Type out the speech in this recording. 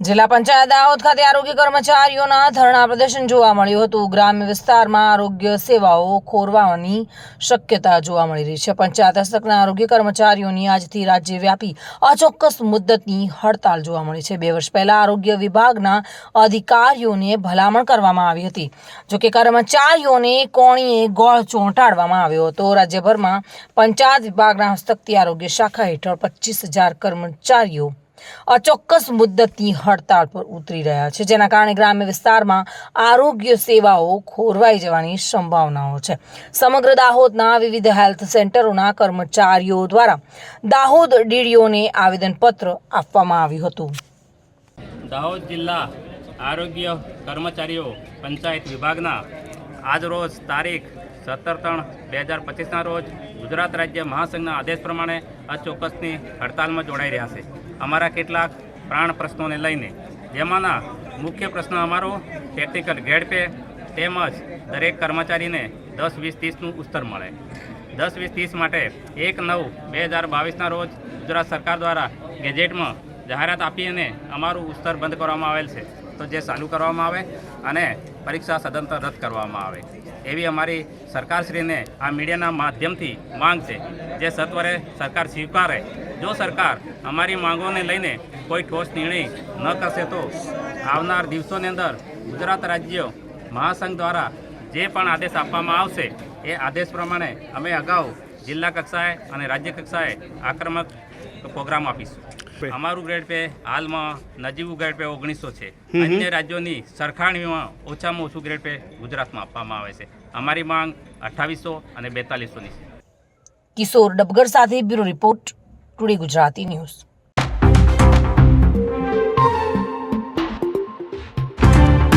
જિલ્લા પંચાયત દાહોદ ખાતે આરોગ્ય કર્મચારીઓના ધરણા પ્રદર્શન જોવા મળ્યું હતું. ગ્રામ્ય વિસ્તારમાં આરોગ્ય સેવાઓ ખોરવાની શક્યતા જોવા મળી રહી છે. પંચાયત હસ્તકના આરોગ્ય કર્મચારીઓની આજથી રાજ્યવ્યાપી અચોક્કસ મુદ્દતની હડતાલ જોવા મળી છે. બે વર્ષ પહેલા આરોગ્ય વિભાગના અધિકારીઓને ભલામણ કરવામાં આવી હતી. જોકે કર્મચારીઓને કોણીએ ગોળ ચોંટાડવામાં આવ્યો હતો. રાજ્યભરમાં પંચાયત વિભાગના હસ્તકથી આરોગ્ય શાખા હેઠળ પચીસ હજાર કર્મચારીઓ અચોક્કસ મુદ્દતની હડતાળ પર ઉતરી રહ્યા છે, જેના કારણે ગ્રામ્ય વિસ્તારમાં આરોગ્ય સેવાઓ ખોરવાઈ જવાની સંભાવનાઓ છે. સમગ્ર દાહોદના વિવિધ હેલ્થ સેન્ટરોના કર્મચારીઓ દ્વારા દાહોદ ડીડીઓને આવેદનપત્ર આપવામાં આવ્યું હતું. દાહોદ જિલ્લા આરોગ્ય કર્મચારીઓ પંચાયત વિભાગના આજરોજ તારીખ સત્તર ત્રણ બે હજાર પચીસના રોજ ગુજરાત રાજ્ય મહાસંઘના આદેશ પ્રમાણે અચોક્કસની હડતાલમાં જોડાઈ રહ્યા છે. અમારા કેટલાક પ્રાણ પ્રશ્નોને લઈને, જેમાંના મુખ્ય પ્રશ્ન અમારો ટેકનિકલ ગ્રેડ પે તેમજ દરેક કર્મચારીને દસ વીસ ત્રીસનું ઉત્તર મળે. દસ વીસ ત્રીસ માટે એક નવ બે હજાર બાવીસના રોજ ગુજરાત સરકાર દ્વારા ગેજેટમાં જાહેરાત આપી અને અમારું ઉત્તર બંધ કરવામાં આવેલ છે. તો જે ચાલુ કરવામાં આવે અને પરીક્ષા સદંતર રદ કરવામાં આવે. એવી અમારી સરકારશ્રીને આ મીડિયાના માધ્યમથી માંગ છે. જે સત્વરે સરકાર સ્વીકારે જો સરકાર અમારી માંગોને લઈને કોઈ ઠોસ નિર્ણય ન કરશે તો આવનાર દિવસોની અંદર ગુજરાત રાજ્ય મહાસંઘ દ્વારા જે પણ આદેશ આપવામાં આવશે એ આદેશ પ્રમાણે અમે અગાઉ જિલ્લા કક્ષાએ અને રાજ્ય કક્ષાએ આક્રમક પ્રોગ્રામ આપીશું. અમારું ગ્રેડ પે હાલમાં નજીવું ગ્રેડ પે ઓગણીસો છે. અન્ય રાજ્યોની સરખામણીમાં ઓછામાં ઓછું ગ્રેડ પે ગુજરાતમાં આપવામાં આવે છે. અમારી માંગ અઠ્ઠાવીસો અને બેતાલીસોની છે. કિશોર ડબગર સાથે bureau report today Gujarati news.